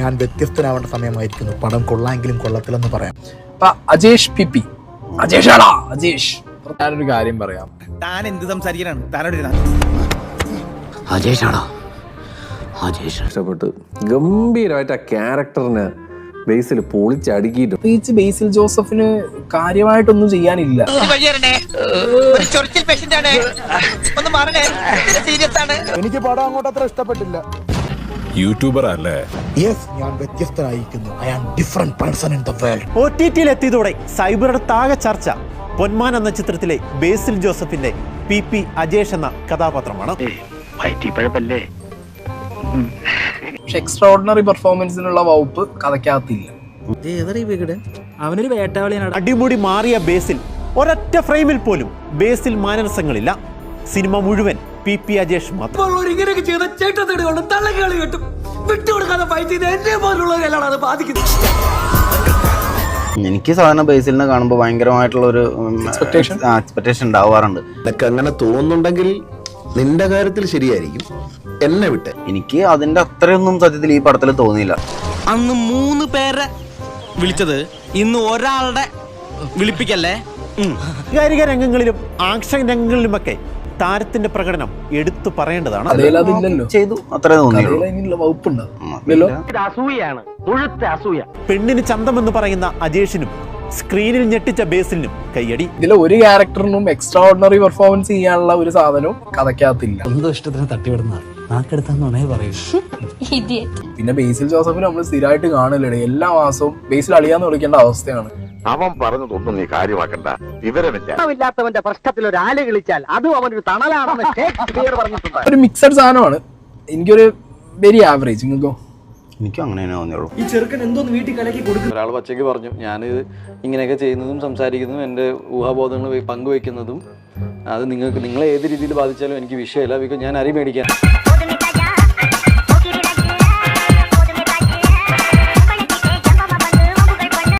ഞാൻ വ്യത്യസ്തനാവേണ്ട സമയമായിരിക്കുന്നു. പടം കൊള്ളാമെങ്കിലും കൊള്ളത്തില്ലെന്ന് പറയാം. അപ്പൊ അജേഷ് പി പി. അജേഷ് അജേഷ്. ഞാനൊരു കാര്യം പറയാം. താൻ എന്ത് സംസാരിക്കാനാണ്? താനോട് അജേഷാണോ അജേഷ് ഇഷ്ടപ്പെട്ടു ഗംഭീരമായിട്ട് ആ ക്യാരക്ടറിന് ബേസിൽ പൊളിച്ചടുക്കിയിട്ട്. പ്രത്യേകിച്ച് ബേസിൽ ജോസഫിന് കാര്യമായിട്ടൊന്നും ചെയ്യാനില്ല. എനിക്ക് പടം അങ്ങോട്ട് അത്ര ഇഷ്ടപ്പെട്ടില്ല. യൂട്യൂബർ അല്ലേ? യെസ് ഞാൻ വ്യത്യസ്തനായിരിക്കുന്നു. I am different person in the world O T ടിയിലെത്തിയതോടെ സൈബറുടെ താകെ ചർച്ച പൊന്മാൻ എന്ന ചിത്രത്തിലെ ബേസിൽ ജോസഫിന്റെ പി പി അജേഷ് എന്ന കഥാപാത്രമാണ്. പക്ഷെ എക്സ്ട്രാ ഓർഡിനറി പെർഫോമൻസിനുള്ള വകുപ്പ് കഥയ്ക്കകത്തില്ല. അവനൊരു വേട്ടാവളിയാണ്. അടിമുടി മാറിയ ബേസിൽ ഒരൊറ്റ ഫ്രെയിമിൽ പോലും ബേസിൽ മാനരസങ്ങളില്ല. സിനിമ മുഴുവൻ പി പി അജേഷ് മാത്രം. ഇങ്ങനെയൊക്കെ ചെയ്ത ചേട്ടത്തേടുകൊണ്ട് തള്ളകളി കിട്ടും. വിട്ടുകൊടുക്കാതെ ഫൈറ്റ് ചെയ്ത് എന്നെ പോലുള്ളവരെല്ലാം അത് ബാധിക്കുന്നത് എനിക്ക് സാധാരണ ബേസിലിനെ കാണുമ്പോൾ ഭയങ്കരമായിട്ടുള്ള ഒരു? എക്സ്പെക്ടേഷൻ ഉണ്ടാവാറുണ്ട്. നിനക്ക് അങ്ങനെ തോന്നുന്നുണ്ടെങ്കിൽ നിന്റെ കാര്യത്തിൽ ശരിയായിരിക്കും. എന്നെ വിട്ട്. എനിക്ക് അതിന്റെ അത്രയൊന്നും സത്യത്തിൽ ഈ പടത്തിൽ തോന്നിയില്ല. അന്ന് മൂന്ന് പേരെ വിളിച്ചത് ഇന്ന് ഒരാളുടെ വിളിപ്പിക്കല്ലേ? വൈകാരിക രംഗങ്ങളിലും ആക്ഷൻ രംഗങ്ങളിലുമൊക്കെ താരത്തിന്റെ പ്രകടനം എടുത്തു പറയേണ്ടതാണ്. ചെയ്തു. അത്രേ ഇല്ല. പെണ്ണിന് ചന്തമെന്ന് പറയുന്ന അജേഷിനും സ്ക്രീനിൽ ഞെട്ടിച്ച ബേസിലും കയ്യടി. ഇതിലെ ഒരു ക്യാരക്ടറിനും എക്സ്ട്രാ ഓർഡിനറി പെർഫോമൻസ് ചെയ്യാനുള്ള ഒരു സാധനവും കഥയ്ക്കകത്തില്ല. സ്വന്തം ഇഷ്ടത്തിന് തട്ടിവിടുന്ന നാക്കെടുത്താന്നുണേ പറയൂ. പിന്നെ ബേസിൽ ജോസഫിന് നമ്മൾ സ്ഥിരമായിട്ട് കാണില്ലേ എല്ലാ മാസവും ബേസിൽ അളിയാന്ന് വിളിക്കേണ്ട അവസ്ഥയാണ്. അവൻ പറഞ്ഞതൊന്നും നീ കാര്യമാക്കണ്ട. വിവരമില്ല. ഇല്ലാത്തവന്റെ പ്രശ്നത്തിൽ ഒരു ആൽ കളിച്ചാൽ അതും അവനൊരു തണലാണെന്ന് ഷേക്സ്പിയർ പറഞ്ഞിട്ടുണ്ട്. ഒരു മിക്സഡ് സാധനമാണ്. എനിക്കൊരു വെരി ആവറേജ് നിങ്ങൾക്കോ എനിക്കും അങ്ങനെ തന്നെ തോന്നിയുള്ളൂ. ഈ ചെറുക്കൻ എന്തോന്ന് വീട്ടിൽ കലക്കി കൊടുക്കും? ഒരാൾ പച്ചയ്ക്ക് പറഞ്ഞു ഞാൻ ഇങ്ങനെയൊക്കെ ചെയ്യുന്നതും സംസാരിക്കുന്നതും എന്റെ ഊഹാബോധങ്ങൾ പങ്കുവെക്കുന്നതും അത് നിങ്ങൾക്ക് നിങ്ങളെ ഏത് രീതിയിൽ ബാധിച്ചാലും എനിക്ക് വിഷയമില്ല ബിക്കോസ് ഞാൻ അരി മേടിക്കാൻ.